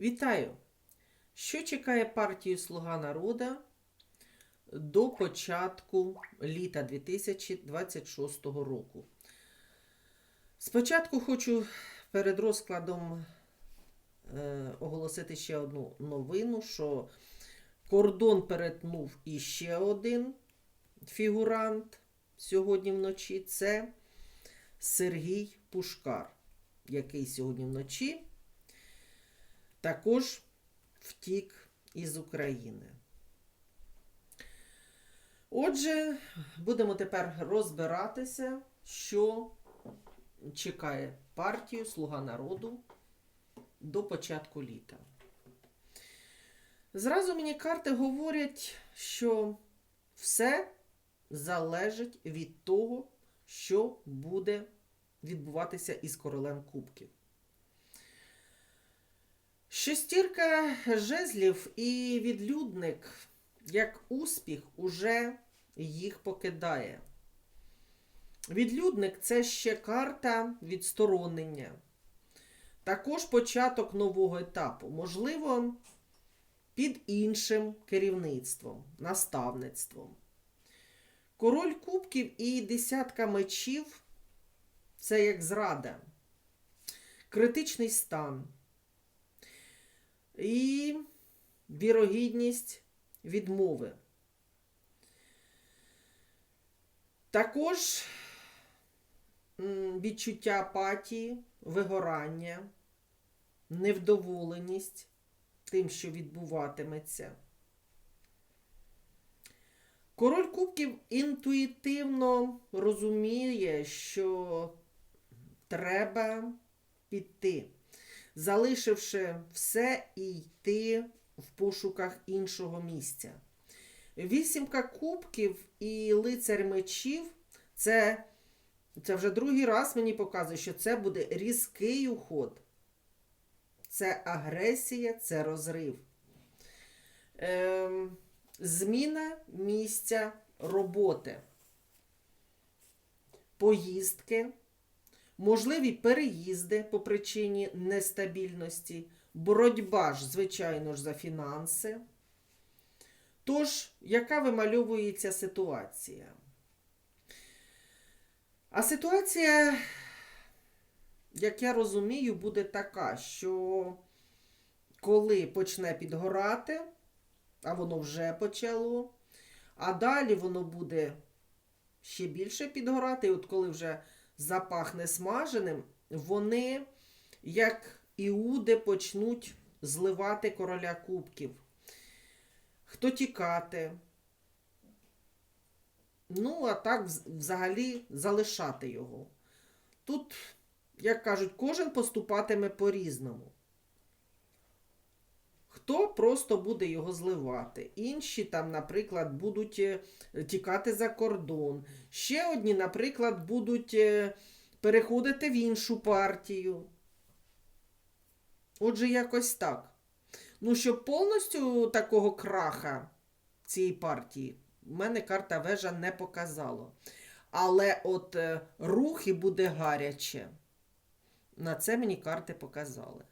Вітаю! Що чекає партію Слуга народа до початку літа 2026 року? Спочатку хочу перед розкладом е, оголосити ще одну новину, що кордон перетнув іще один фігурант сьогодні вночі. Це Сергій Пушкар, який сьогодні вночі також втік із України. Отже, будемо тепер розбиратися, що чекає партію Слуга народу до початку літа. Зразу мені карти говорять, що все залежить від того, що буде відбуватися із королем Кубків. Шестірка жезлів і відлюдник, як успіх, уже їх покидає. Відлюдник це ще карта відсторонення. Також початок нового етапу, можливо, під іншим керівництвом, наставництвом. Король кубків і десятка мечів це як зрада, критичний стан і вірогідність відмови. Також відчуття апатії, вигорання, невдоволеність тим, що відбуватиметься. Король Кубків інтуїтивно розуміє, що треба піти залишивши все і йти в пошуках іншого місця. Вісімка кубків і лицар мечів це, це вже другий раз мені показує, що це буде різкий уход. Це агресія, це розрив. Ем, зміна місця роботи, поїздки. Можливі переїзди по причині нестабільності, боротьба ж, звичайно ж, за фінанси. Тож, яка вимальовується ситуація? А ситуація, як я розумію, буде така, що коли почне підгорати, а воно вже почало, а далі воно буде ще більше підгорати, от коли вже запахне смаженим, вони, як іуди, почнуть зливати короля кубків. Хто тікати? Ну, а так взагалі залишати його. Тут, як кажуть, кожен поступатиме по-різному. Хто просто буде його зливати. Інші там, наприклад, будуть е, тікати за кордон. Ще одні, наприклад, будуть е, переходити в іншу партію. Отже, якось так. Ну, щоб повністю такого краха цієї партії, в мене карта вежа не показала. Але от е, рухи буде гаряче. На це мені карти показали.